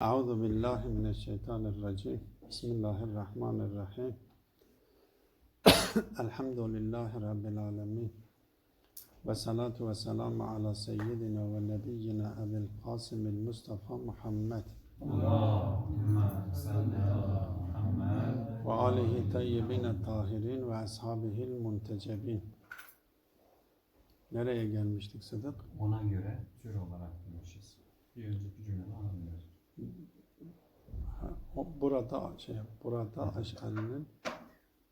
Euzu billahi mineşşeytanirracim. Bismillahirrahmanirrahim. Elhamdülillahi rabbil alamin. Ve salatu ve selamu ala seyyidina ve nebiyyina Ebil Kasım el Mustafa Muhammed. Allahümme salli ala Muhammed ve alihi tayyibin tahirin ve ashabihil muntecebin. Nereye gelmiştik Sıdık? Ona göre tür olarak demişiz. Bir önceki cümlede anlıyoruz. Burada şey, burada Eş'ari'nin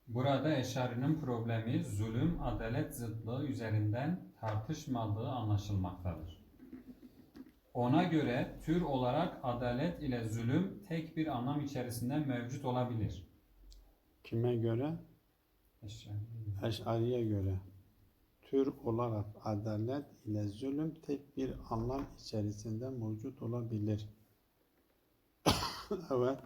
Burada Eşari'nin problemi zulüm, adalet zıtlığı üzerinden tartışmadığı anlaşılmaktadır. Ona göre tür olarak adalet ile zulüm tek bir anlam içerisinde mevcut olabilir. kime göre? Eşari. Eş'ariye göre tür olarak adalet ile zulüm tek bir anlam içerisinde mevcut olabilir. evet.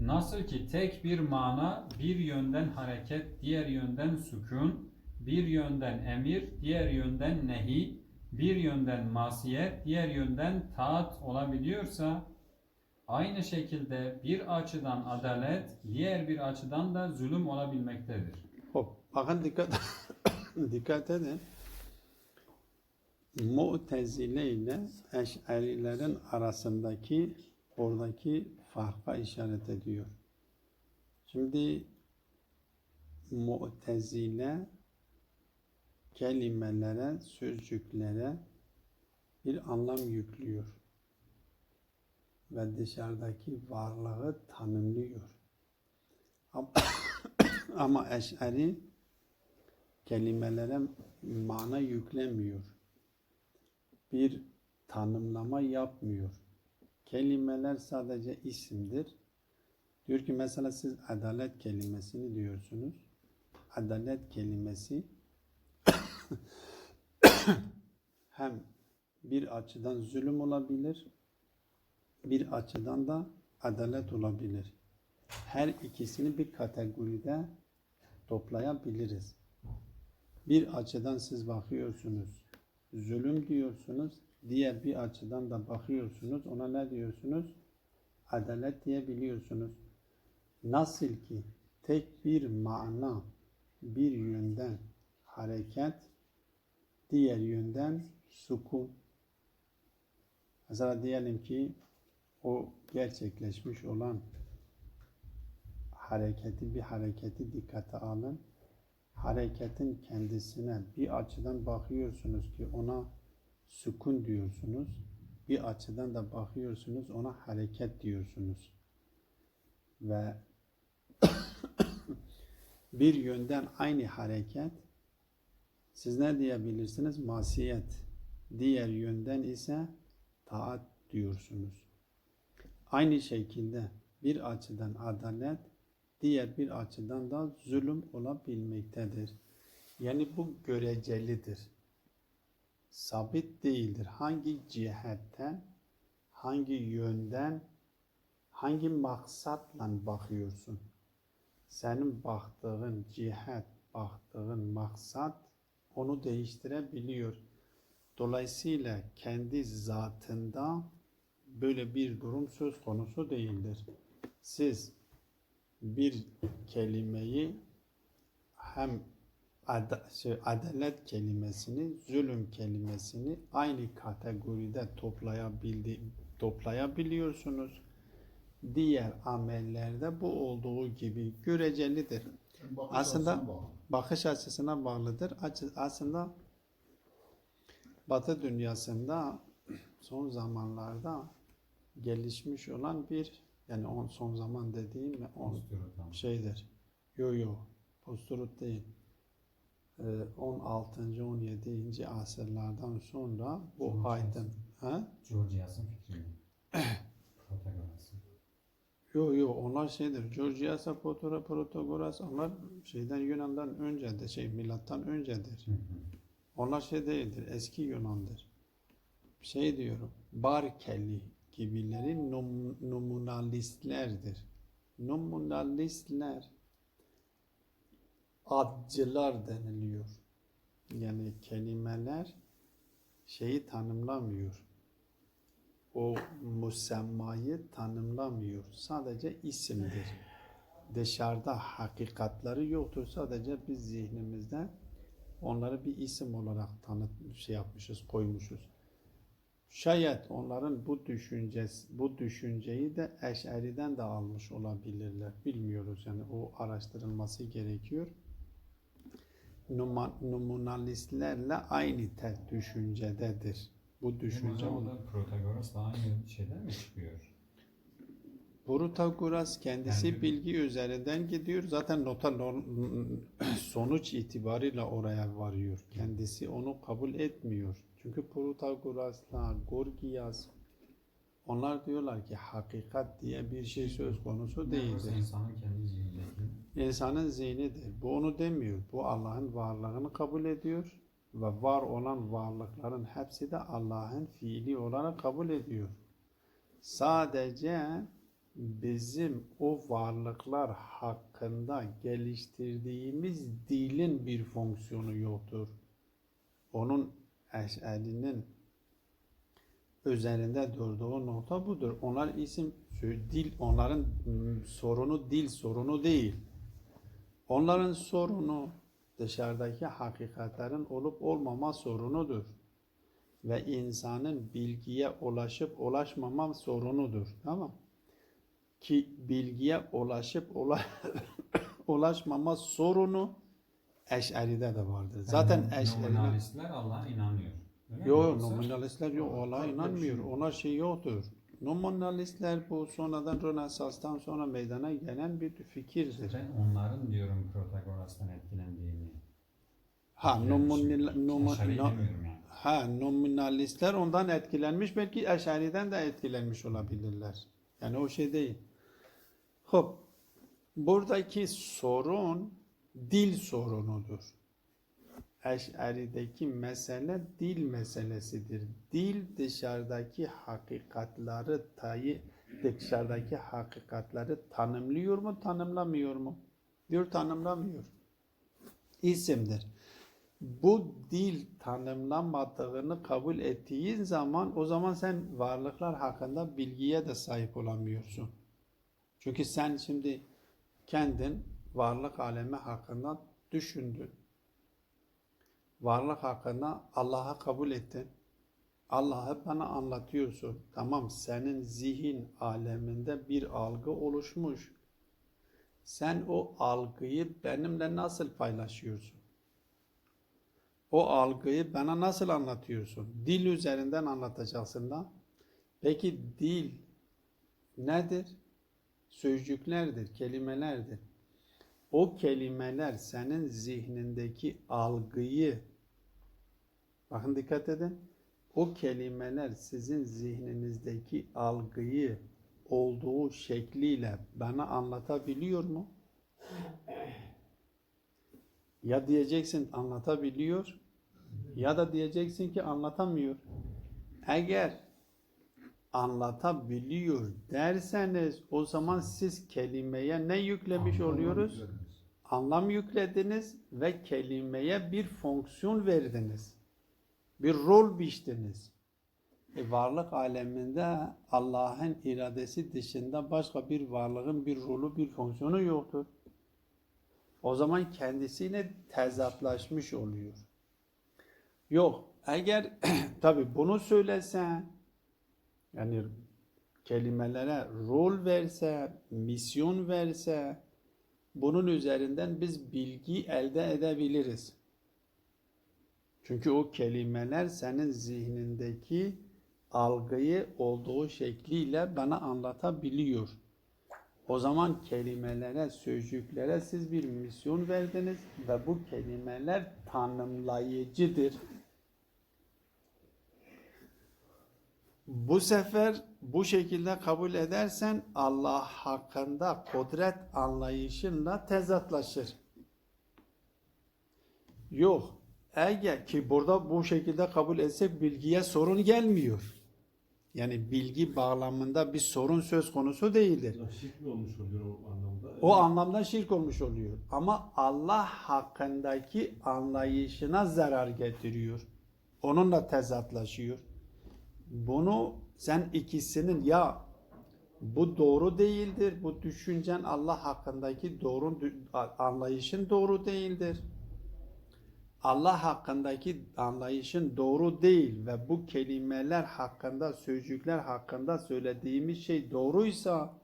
Nasıl ki tek bir mana bir yönden hareket, diğer yönden sükun, bir yönden emir, diğer yönden nehi, bir yönden masiyet, diğer yönden taat olabiliyorsa, aynı şekilde bir açıdan adalet, diğer bir açıdan da zulüm olabilmektedir. Hop. Bakın dikkat dikkat edin. Mu'tezile ile Eş'arilerin arasındaki oradaki farka işaret ediyor. Şimdi Mu'tezile kelimelere, sözcüklere bir anlam yüklüyor. Ve dışarıdaki varlığı tanımlıyor. Ama, Eş'ari kelimelere mana yüklemiyor. Bir tanımlama yapmıyor. Kelimeler sadece isimdir. Diyor ki mesela siz adalet kelimesini diyorsunuz. Adalet kelimesi hem bir açıdan zulüm olabilir, bir açıdan da adalet olabilir. Her ikisini bir kategoride toplayabiliriz. Bir açıdan siz bakıyorsunuz, zulüm diyorsunuz. Diğer bir açıdan da bakıyorsunuz, ona ne diyorsunuz? Adalet diyebiliyorsunuz. Nasıl ki tek bir mana bir yönden hareket, diğer yönden sukun. Mesela diyelim ki o gerçekleşmiş olan hareketi, bir hareketi dikkate alın hareketin kendisine bir açıdan bakıyorsunuz ki ona sükun diyorsunuz. Bir açıdan da bakıyorsunuz ona hareket diyorsunuz. Ve bir yönden aynı hareket siz ne diyebilirsiniz? Masiyet. Diğer yönden ise taat diyorsunuz. Aynı şekilde bir açıdan adalet, diğer bir açıdan da zulüm olabilmektedir. Yani bu görecelidir. Sabit değildir. Hangi cihetten, hangi yönden, hangi maksatla bakıyorsun? Senin baktığın cihet, baktığın maksat onu değiştirebiliyor. Dolayısıyla kendi zatında böyle bir durum söz konusu değildir. Siz bir kelimeyi hem ad- şey, adalet kelimesini, zulüm kelimesini aynı kategoride toplayabildi, toplayabiliyorsunuz. Diğer amellerde bu olduğu gibi görecelidir. Bakış Aslında açısına bağlı. bakış açısına bağlıdır. Aslında Batı dünyasında son zamanlarda gelişmiş olan bir yani on son zaman dediğim on şeydir. Yo yo. Posturut değil. Ee, 16. 17. asırlardan sonra bu aydın. Ha? Georgias'ın fikrini. Protagoras. Yo yo onlar şeydir. Georgias, Protora, Protagoras onlar şeyden Yunan'dan öncedir. Şey milattan öncedir. Hı hı. Onlar şey değildir. Eski Yunan'dır. Şey diyorum. Barkeli gibileri num- numunalistlerdir. Numunalistler adcılar deniliyor. Yani kelimeler şeyi tanımlamıyor. o musemmayı tanımlamıyor. Sadece isimdir. Dışarıda hakikatları yoktur. Sadece biz zihnimizde onları bir isim olarak tanıt şey yapmışız, koymuşuz. Şayet onların bu düşüncesi, bu düşünceyi de Eş'eriden de almış olabilirler. Bilmiyoruz yani o araştırılması gerekiyor. Numunalistlerle aynı te düşüncededir. Bu düşünce Hocam o onun. da Protagoras da aynı şeyden mi çıkıyor? Protagoras kendisi Yani- bilgi üzerinden gidiyor. Zaten nota no- sonuç itibariyle oraya varıyor. Kendisi onu kabul etmiyor. Çünkü Protagoras'la Gorgias onlar diyorlar ki hakikat diye bir şey söz konusu değildir. varsa insanın kendi zihnindeki. İnsanın zihnidir. Bu onu demiyor. Bu Allah'ın varlığını kabul ediyor ve var olan varlıkların hepsi de Allah'ın fiili olarak kabul ediyor. Sadece bizim o varlıklar hakkında geliştirdiğimiz dilin bir fonksiyonu yoktur. Onun eşerinin üzerinde durduğu nokta budur. Onlar isim, dil, onların sorunu dil sorunu değil. Onların sorunu dışarıdaki hakikatlerin olup olmama sorunudur. Ve insanın bilgiye ulaşıp ulaşmama sorunudur. Tamam Ki bilgiye ulaşıp ula ulaşmama sorunu Eş'eride de vardır. Zaten Yani Eş'eride... Nominalistler Allah'a mi? Yok nominalistler yok. Allah'a inanmıyor. Ona şey yoktur. Nominalistler bu sonradan Rönesans'tan sonra meydana gelen bir fikirdir. Ben onların diyorum Protagoras'tan etkilendiğini. Ha, nominal, nomi- Aşağı no- demiyorum yani. ha, nominalistler ondan etkilenmiş. Belki Eşari'den de etkilenmiş olabilirler. Yani o şey değil. Hop. Buradaki sorun dil sorunudur. Eş'arideki mesele dil meselesidir. Dil dışarıdaki hakikatları tayı dışarıdaki hakikatları tanımlıyor mu, tanımlamıyor mu? Diyor tanımlamıyor. İsimdir. Bu dil tanımlanmadığını kabul ettiğin zaman o zaman sen varlıklar hakkında bilgiye de sahip olamıyorsun. Çünkü sen şimdi kendin varlık alemi hakkında düşündün varlık hakkında Allah'a kabul ettin. Allah'ı bana anlatıyorsun. Tamam senin zihin aleminde bir algı oluşmuş. Sen o algıyı benimle nasıl paylaşıyorsun? O algıyı bana nasıl anlatıyorsun? Dil üzerinden anlatacaksın da. Peki dil nedir? Sözcüklerdir, kelimelerdir. O kelimeler senin zihnindeki algıyı bakın dikkat edin. O kelimeler sizin zihninizdeki algıyı olduğu şekliyle bana anlatabiliyor mu? Ya diyeceksin anlatabiliyor ya da diyeceksin ki anlatamıyor. Eğer anlatabiliyor derseniz o zaman siz kelimeye ne yüklemiş oluyoruz? Anlam yüklediniz ve kelimeye bir fonksiyon verdiniz. Bir rol biçtiniz. E varlık aleminde Allah'ın iradesi dışında başka bir varlığın bir rolü, bir fonksiyonu yoktur. O zaman kendisine tezatlaşmış oluyor. Yok. Eğer tabi bunu söylesen yani kelimelere rol verse, misyon verse bunun üzerinden biz bilgi elde edebiliriz. Çünkü o kelimeler senin zihnindeki algıyı olduğu şekliyle bana anlatabiliyor. O zaman kelimelere, sözcüklere siz bir misyon verdiniz ve bu kelimeler tanımlayıcıdır. Bu sefer bu şekilde kabul edersen Allah hakkında kudret anlayışınla tezatlaşır. Yok. Eğer ki burada bu şekilde kabul etsek bilgiye sorun gelmiyor. Yani bilgi bağlamında bir sorun söz konusu değildir. Şirk mi olmuş oluyor o anlamda? O anlamda şirk olmuş oluyor. Ama Allah hakkındaki anlayışına zarar getiriyor. Onunla tezatlaşıyor. Bunu Sen ikisinin ya bu doğru değildir, bu düşüncen Allah hakkındaki doğru anlayışın doğru değildir. Allah hakkındaki anlayışın doğru değil ve bu kelimeler hakkında, sözcükler hakkında söylediğimiz şey doğruysa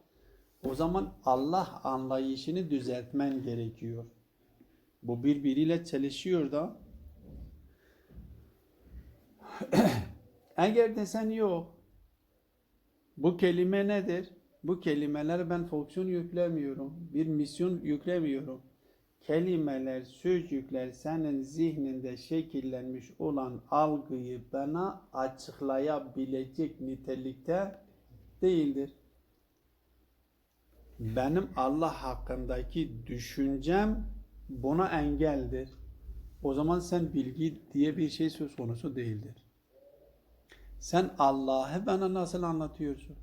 o zaman Allah anlayışını düzeltmen gerekiyor. Bu birbiriyle çelişiyor da. Eğer desen yok. Bu kelime nedir? Bu kelimeler ben fonksiyon yüklemiyorum. Bir misyon yüklemiyorum. Kelimeler, sözcükler senin zihninde şekillenmiş olan algıyı bana açıklayabilecek nitelikte değildir. Benim Allah hakkındaki düşüncem buna engeldir. O zaman sen bilgi diye bir şey söz konusu değildir. Sen Allah'ı bana nasıl anlatıyorsun?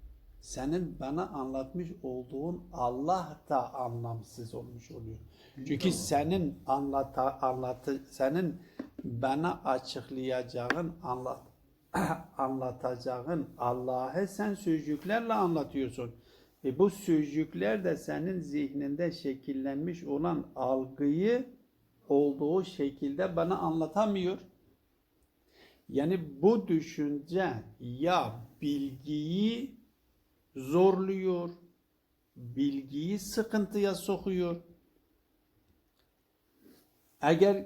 Senin bana anlatmış olduğun Allah da anlamsız olmuş oluyor. Çünkü senin anlata, anlatı, senin bana açıklayacağın, anlat, anlatacağın Allah'ı sen sözcüklerle anlatıyorsun. E bu sözcükler de senin zihninde şekillenmiş olan algıyı olduğu şekilde bana anlatamıyor. Yani bu düşünce ya bilgiyi zorluyor, bilgiyi sıkıntıya sokuyor. Eğer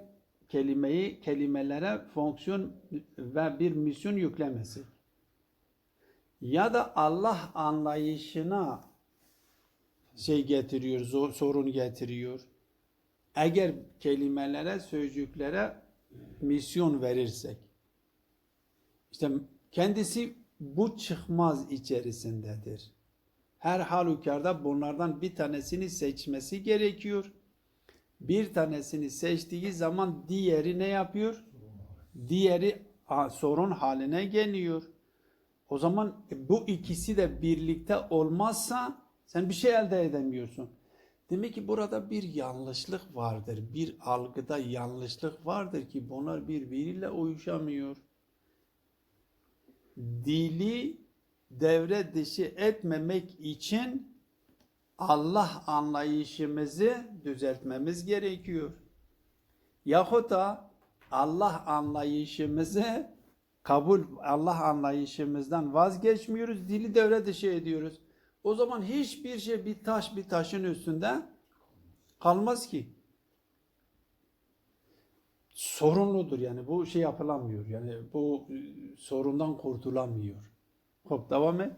kelimeyi kelimelere fonksiyon ve bir misyon yüklemesi ya da Allah anlayışına şey getiriyor, zor, sorun getiriyor. Eğer kelimelere, sözcüklere misyon verirsek, işte kendisi bu çıkmaz içerisindedir. Her halükarda bunlardan bir tanesini seçmesi gerekiyor. Bir tanesini seçtiği zaman diğeri ne yapıyor? Diğeri sorun haline geliyor. O zaman bu ikisi de birlikte olmazsa sen bir şey elde edemiyorsun. Demek ki burada bir yanlışlık vardır. Bir algıda yanlışlık vardır ki bunlar birbiriyle uyuşamıyor. Dili devre dışı etmemek için Allah anlayışımızı düzeltmemiz gerekiyor. Yahut da Allah anlayışımızı kabul Allah anlayışımızdan vazgeçmiyoruz, dili devre dışı ediyoruz. O zaman hiçbir şey bir taş bir taşın üstünde kalmaz ki. Sorunludur yani bu şey yapılamıyor. Yani bu e, sorundan kurtulamıyor. Hop devam et.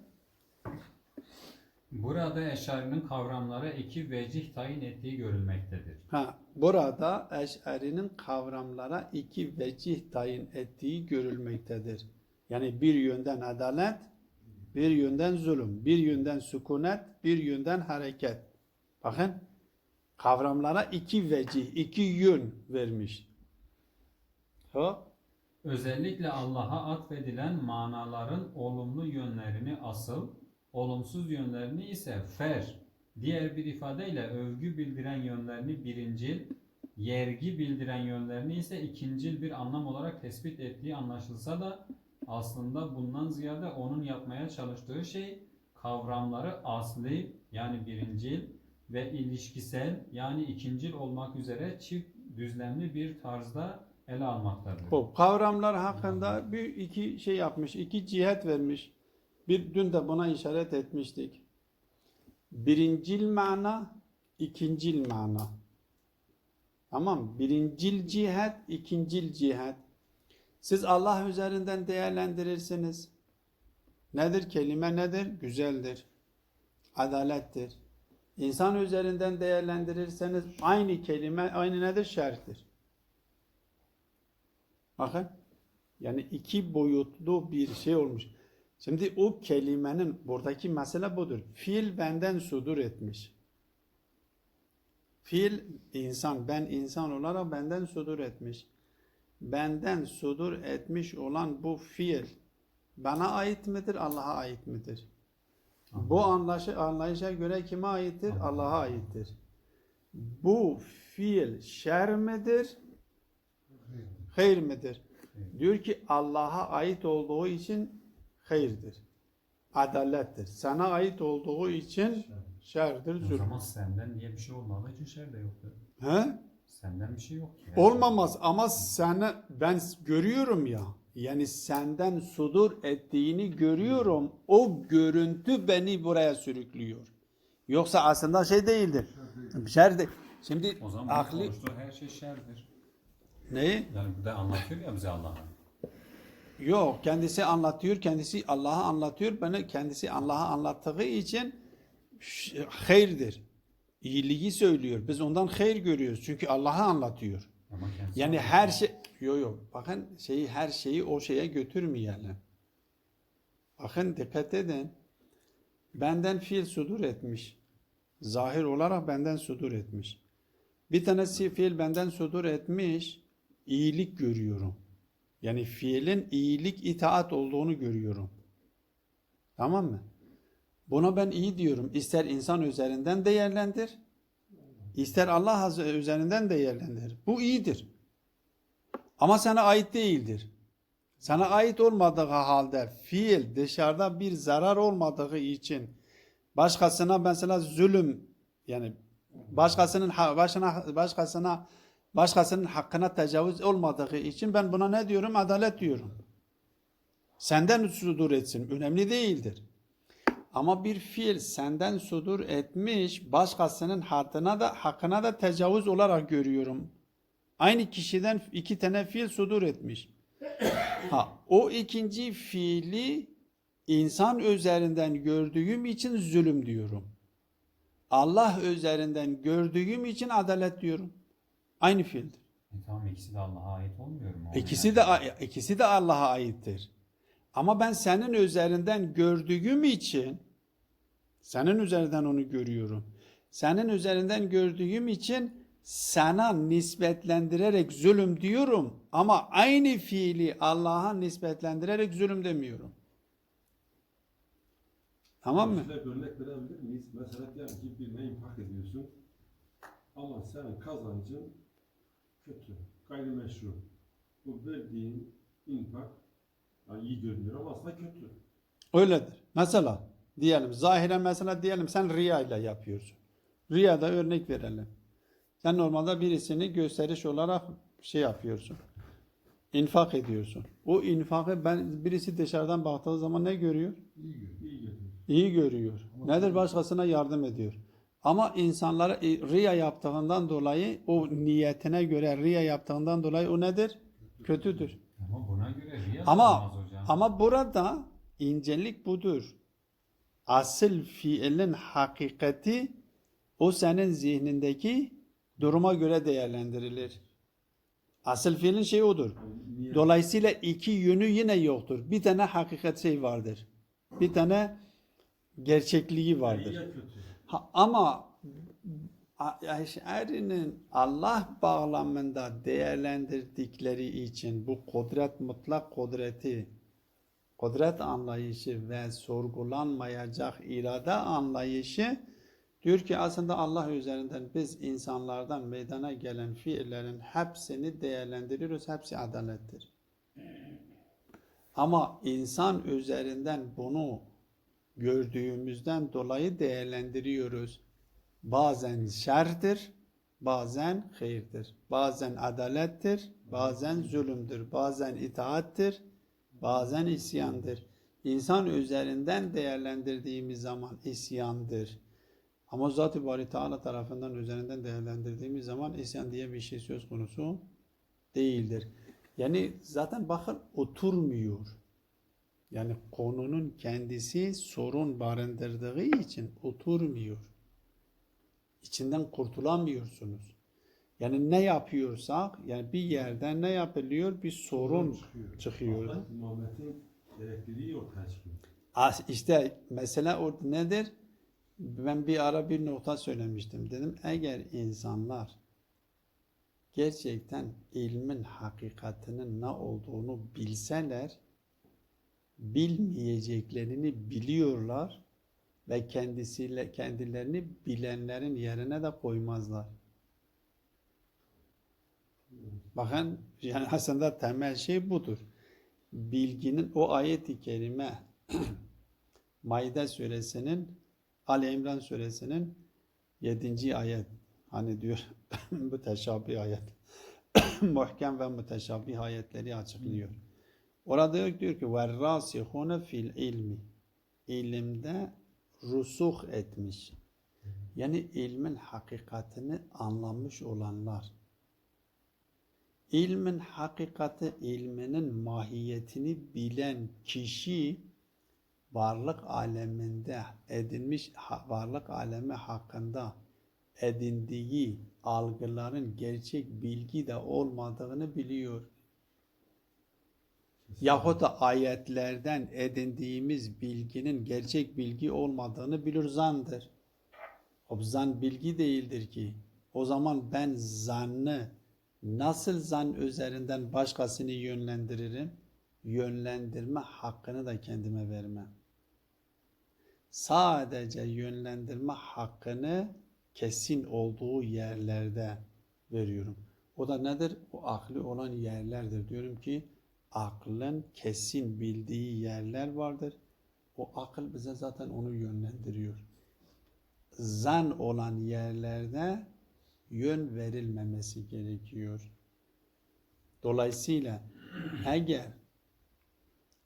Burada Eşari'nin kavramlara iki vecih tayin ettiği görülmektedir. Ha, burada Eş'ari'nin kavramlara iki vecih tayin ettiği görülmektedir. Yani bir yönden adalet, bir yönden zulüm, bir yönden sükunet, bir yönden hareket. Bakın kavramlara iki vecih, iki yön vermiş. Ha? Özellikle Allah'a atfedilen manaların olumlu yönlerini asıl, olumsuz yönlerini ise fer, diğer bir ifadeyle övgü bildiren yönlerini birincil, yergi bildiren yönlerini ise ikincil bir anlam olarak tespit ettiği anlaşılsa da aslında bundan ziyade onun yapmaya çalıştığı şey kavramları asli yani birincil ve ilişkisel yani ikincil olmak üzere çift düzlemli bir tarzda ele almaktadır. Bu kavramlar hakkında bir iki şey yapmış, iki cihet vermiş. Bir dün de buna işaret etmiştik. Birincil mana, ikincil mana. Tamam, birincil cihet, ikincil cihet. Siz Allah üzerinden değerlendirirsiniz. Nedir kelime nedir? Güzeldir. Adalettir. İnsan üzerinden değerlendirirseniz aynı kelime aynı nedir? Şerhtir. Bakın. Yani iki boyutlu bir şey olmuş. Şimdi o kelimenin buradaki mesele budur. Fiil benden sudur etmiş. Fiil insan, ben insan olarak benden sudur etmiş. Benden sudur etmiş olan bu fiil bana ait midir, Allah'a ait midir? Bu anlaşı, anlayışa göre kime aittir? Allah'a aittir. Bu fiil şer midir? Hayır midir? Diyor ki Allah'a ait olduğu için hayırdır. adalettir. Sana ait olduğu için şerdir, O zulüm. zaman senden diye bir şey olmadığı için şer de yoktur. He? Senden bir şey yok ki. Olmamaz ama sana ben görüyorum ya. Yani senden sudur ettiğini görüyorum. O görüntü beni buraya sürüklüyor. Yoksa aslında şey değildir. Şer de. Şimdi O zaman aklı konuştuğu her şey şerdir. Neyi? Yani burada anlatıyor ya bize Allah'ın. Yok kendisi anlatıyor, kendisi Allah'a anlatıyor. Bana kendisi Allah'a anlattığı için hayırdır. İyiliği söylüyor. Biz ondan hayır görüyoruz. Çünkü Allah'a anlatıyor. Yani her şey yok yok. Bakın şeyi her şeyi o şeye götürmeyelim. Bakın dikkat edin. Benden fiil sudur etmiş. Zahir olarak benden sudur etmiş. Bir tanesi fiil benden sudur etmiş. İyilik görüyorum. Yani fiilin iyilik itaat olduğunu görüyorum. Tamam mı? Buna ben iyi diyorum. İster insan üzerinden değerlendir. ister Allah üzerinden değerlendir. Bu iyidir. Ama sana ait değildir. Sana ait olmadığı halde fiil dışarıda bir zarar olmadığı için başkasına mesela zulüm yani başkasının başına başkasına başkasının hakkına tecavüz olmadığı için ben buna ne diyorum? Adalet diyorum. Senden sudur etsin. Önemli değildir. Ama bir fiil senden sudur etmiş, başkasının hakkına da hakkına da tecavüz olarak görüyorum. Aynı kişiden iki tane fiil sudur etmiş. Ha, o ikinci fiili insan üzerinden gördüğüm için zulüm diyorum. Allah üzerinden gördüğüm için adalet diyorum. Aynı fiildir. E tamam ikisi de Allah'a ait olmuyor mu? İkisi de ikisi de Allah'a aittir. Ama ben senin üzerinden gördüğüm için senin üzerinden onu görüyorum. Senin üzerinden gördüğüm için sana nispetlendirerek zulüm diyorum ama aynı fiili Allah'a nispetlendirerek zulüm demiyorum. Tamam mı? Bir örnek verebilir miyiz? Mesela diyelim ki birine infak ediyorsun. Ama senin kazancın kötü, gayrimeşru. Bu verdiğin infak yani iyi görünüyor ama aslında kötü. Öyledir. Mesela diyelim zahiren mesela diyelim sen riya ile yapıyorsun. Riyada örnek verelim. Sen normalde birisini gösteriş olarak şey yapıyorsun. İnfak ediyorsun. O infakı ben birisi dışarıdan baktığı zaman ne görüyor? İyi görünüyor. İyi görünüyor. İyi görüyor. Nedir? Başkasına yardım ediyor. Ama insanlara e, riya yaptığından dolayı o niyetine göre riya yaptığından dolayı o nedir? Kötüdür. Ama buna göre riya Ama hocam. ama burada incelik budur. Asıl fiilin hakikati o senin zihnindeki duruma göre değerlendirilir. Asıl fiilin şey odur. Dolayısıyla iki yönü yine yoktur. Bir tane hakikat şey vardır. Bir tane gerçekliği vardır. Ha, ama Eş'ari'nin Allah bağlamında değerlendirdikleri için bu kudret mutlak kudreti, kudret anlayışı ve sorgulanmayacak irade anlayışı diyor ki aslında Allah üzerinden biz insanlardan meydana gelen fiillerin hepsini değerlendiriyoruz. Hepsi adalettir. Ama insan üzerinden bunu gördüğümüzden dolayı değerlendiriyoruz. Bazen şerdir, bazen hayırdır. Bazen adalettir, bazen zulümdür. Bazen itaattir, bazen isyandır. İnsan üzerinden değerlendirdiğimiz zaman isyandır. Ama Zat-ı Bari Teala tarafından üzerinden değerlendirdiğimiz zaman isyan diye bir şey söz konusu değildir. Yani zaten bakın oturmuyor. Yani konunun kendisi sorun barındırdığı için oturmuyor. İçinden kurtulamıyorsunuz. Yani ne yapıyorsak, yani bir yerden ne yapılıyor? Bir sorun çıkıyor. Allah Muhammed'in gerekliliği ortaya çıkıyor. İşte mesela orada nedir? Ben bir ara bir nokta söylemiştim. Dedim eğer insanlar gerçekten ilmin hakikatinin ne olduğunu bilseler bilmeyeceklerini biliyorlar ve kendisiyle kendilerini bilenlerin yerine de koymazlar. Bakın yani aslında temel şey budur. Bilginin o ayet-i kerime Maide suresinin Ali İmran suresinin 7. ayet. Hani diyor müteşabih ayet. Muhkem ve müteşabih ayetleri açıklıyor. Orada diyor, diyor ki وَالرَّاسِخُونَ fil ilmi ilimde rusuh etmiş. Yani ilmin hakikatini anlamış olanlar. İlmin hakikati, ilminin mahiyetini bilen kişi varlık aleminde edinmiş, ha- varlık alemi hakkında edindiği algıların gerçek bilgi de olmadığını biliyor. Yahut da ayetlerden edindiğimiz bilginin gerçek bilgi olmadığını bilir zandır. O zan bilgi değildir ki. O zaman ben zannı nasıl zan üzerinden başkasını yönlendiririm? Yönlendirme hakkını da kendime vermem. Sadece yönlendirme hakkını kesin olduğu yerlerde veriyorum. O da nedir? O aklı olan yerlerdir. Diyorum ki aklın kesin bildiği yerler vardır. O akıl bize zaten onu yönlendiriyor. Zan olan yerlerde yön verilmemesi gerekiyor. Dolayısıyla eğer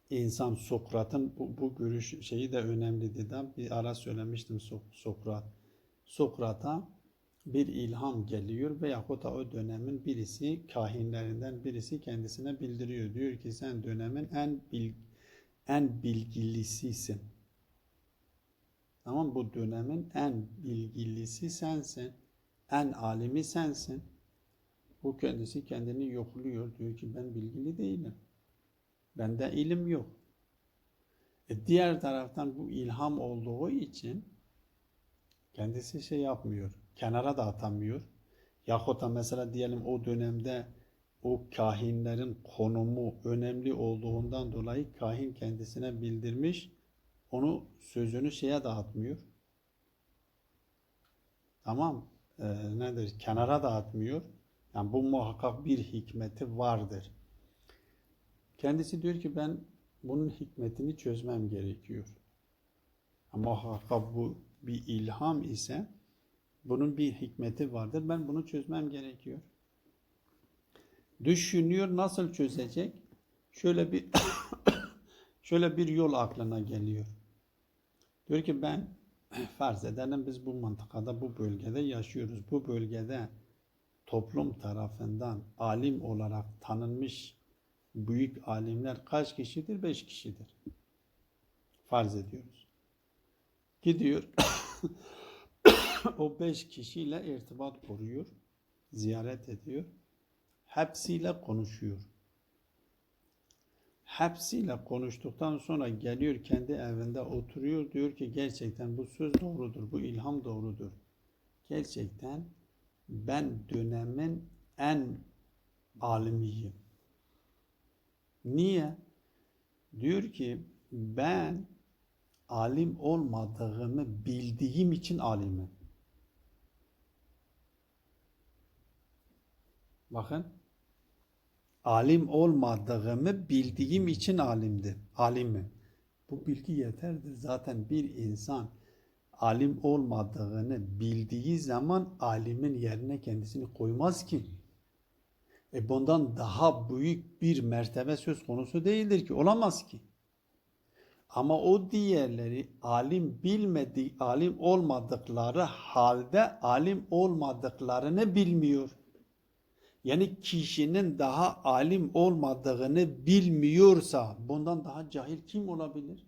insan Sokrat'ın bu, bu görüş şeyi de önemli dedim. Bir ara söylemiştim So- Sokrat. Sokrat'a bir ilham geliyor veyahut da o dönemin birisi kahinlerinden birisi kendisine bildiriyor. Diyor ki sen dönemin en bil, en bilgilisisin. Tamam bu dönemin en bilgilisi sensin. En alimi sensin. Bu kendisi kendini yokluyor. Diyor ki ben bilgili değilim. Bende ilim yok. E diğer taraftan bu ilham olduğu için kendisi şey yapmıyor. Kenara da atamıyor. Yahut da mesela diyelim o dönemde o kahinlerin konumu önemli olduğundan dolayı kahin kendisine bildirmiş. Onu sözünü şeye dağıtmıyor. Tamam. Ee, nedir? Kenara dağıtmıyor. Yani bu muhakkak bir hikmeti vardır. Kendisi diyor ki ben bunun hikmetini çözmem gerekiyor. Muhakkak bu bir ilham ise bunun bir hikmeti vardır. Ben bunu çözmem gerekiyor. Düşünüyor nasıl çözecek? Şöyle bir şöyle bir yol aklına geliyor. Diyor ki ben farz edelim biz bu mantıkada bu bölgede yaşıyoruz. Bu bölgede toplum tarafından alim olarak tanınmış büyük alimler kaç kişidir? Beş kişidir. Farz ediyoruz. Gidiyor. o beş kişiyle irtibat kuruyor. Ziyaret ediyor. Hepsiyle konuşuyor. Hepsiyle konuştuktan sonra geliyor kendi evinde oturuyor. Diyor ki gerçekten bu söz doğrudur. Bu ilham doğrudur. Gerçekten ben dönemin en alimiyim. Niye? Diyor ki ben alim olmadığımı bildiğim için alimim. Bakın. Alim olmadığımı bildiğim için alimdir. Alimim. Bu bilgi yeterdir. Zaten bir insan alim olmadığını bildiği zaman alimin yerine kendisini koymaz ki. E bundan daha büyük bir mertebe söz konusu değildir ki. Olamaz ki. Ama o diğerleri alim bilmedi, alim olmadıkları halde alim olmadıklarını bilmiyor. Yani kişinin daha alim olmadığını bilmiyorsa bundan daha cahil kim olabilir?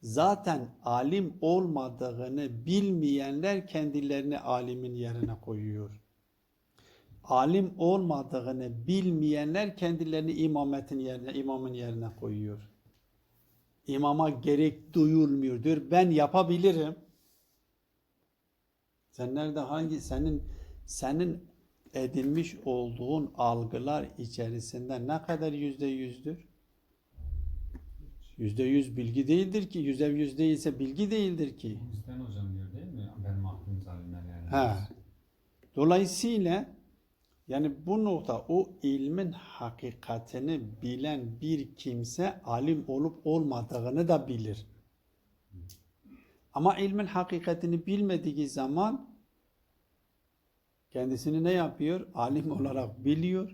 Zaten alim olmadığını bilmeyenler kendilerini alimin yerine koyuyor. Alim olmadığını bilmeyenler kendilerini imametin yerine, imamın yerine koyuyor. İmama gerek duyulmuyor diyor. Ben yapabilirim. Sen nerede hangi senin senin edinmiş olduğun algılar içerisinde ne kadar yüzde yüzdür? Yüzde yüz bilgi değildir ki. Yüzde yüz değilse bilgi değildir ki. Bizden hocam diyor değil mi? Benim aklım zalimler yani. Ha. Dolayısıyla Yani bu nokta o ilmin hakikatini bilen bir kimse alim olup olmadığını da bilir. Ama ilmin hakikatini bilmediği zaman kendisini ne yapıyor? Alim olarak biliyor.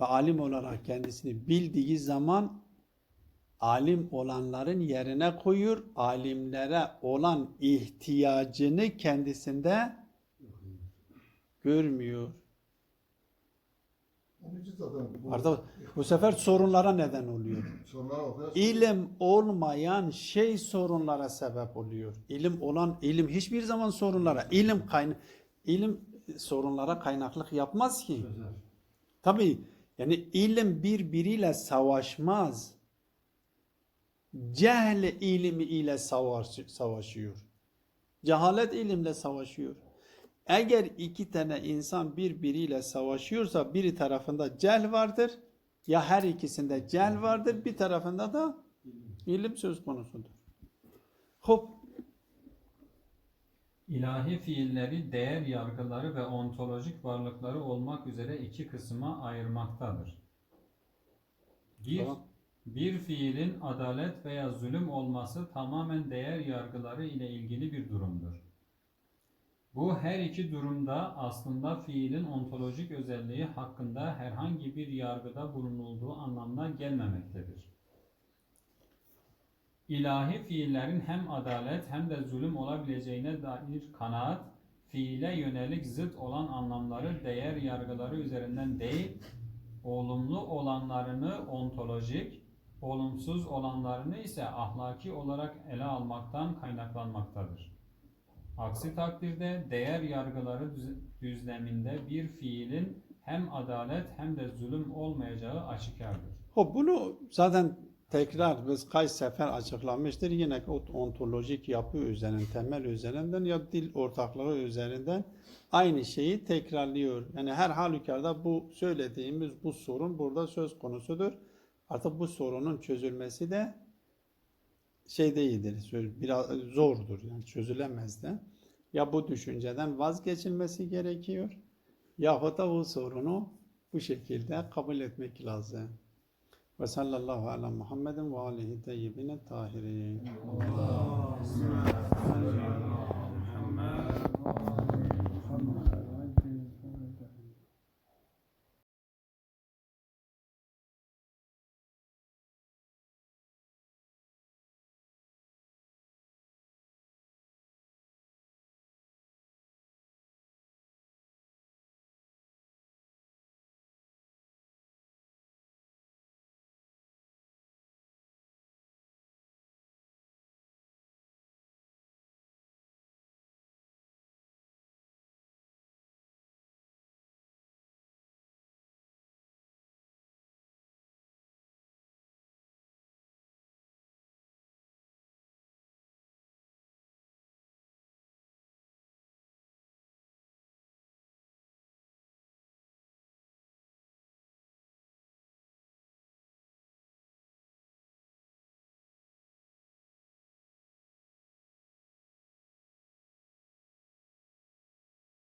Ve alim olarak kendisini bildiği zaman alim olanların yerine koyuyor. Alimlere olan ihtiyacını kendisinde görmüyor. Artık bu sefer sorunlara neden oluyor. İlim olmayan şey sorunlara sebep oluyor. İlim olan ilim hiçbir zaman sorunlara, ilim kayna ilim sorunlara kaynaklık yapmaz ki. Tabii yani ilim birbiriyle savaşmaz. Cehl ilmi ile savaş, savaşıyor. Cehalet ilimle savaşıyor. Eğer iki tane insan birbiriyle savaşıyorsa biri tarafında cehl vardır ya her ikisinde cehl vardır bir tarafında da ilim söz konusudur. Hop İlahi fiilleri değer yargıları ve ontolojik varlıkları olmak üzere iki kısma ayırmaktadır. Bir, Tamam. bir fiilin adalet veya zulüm olması tamamen değer yargıları ile ilgili bir durumdur. Bu her iki durumda aslında fiilin ontolojik özelliği hakkında herhangi bir yargıda bulunulduğu anlamına gelmemektedir. İlahi fiillerin hem adalet hem de zulüm olabileceğine dair kanaat, fiile yönelik zıt olan anlamları değer yargıları üzerinden değil, olumlu olanlarını ontolojik, olumsuz olanlarını ise ahlaki olarak ele almaktan kaynaklanmaktadır. Aksi takdirde değer yargıları düz- düzleminde bir fiilin hem adalet hem de zulüm olmayacağı aşikardır. hop bunu zaten tekrar biz kaç sefer açıklamıştır. Yine ontolojik yapı üzerinden, temel üzerinden ya dil ortaklığı üzerinden aynı şeyi tekrarlıyor. Yani her halükarda bu söylediğimiz bu sorun burada söz konusudur. Artık bu sorunun çözülmesi de şey değildir, biraz zordur yani çözülemez de. Ya bu düşünceden vazgeçilmesi gerekiyor yahut da bu sorunu bu şekilde kabul etmek lazım. وصلى الله على محمد وآله الطيبين الطاهرين. اللهم صل على محمد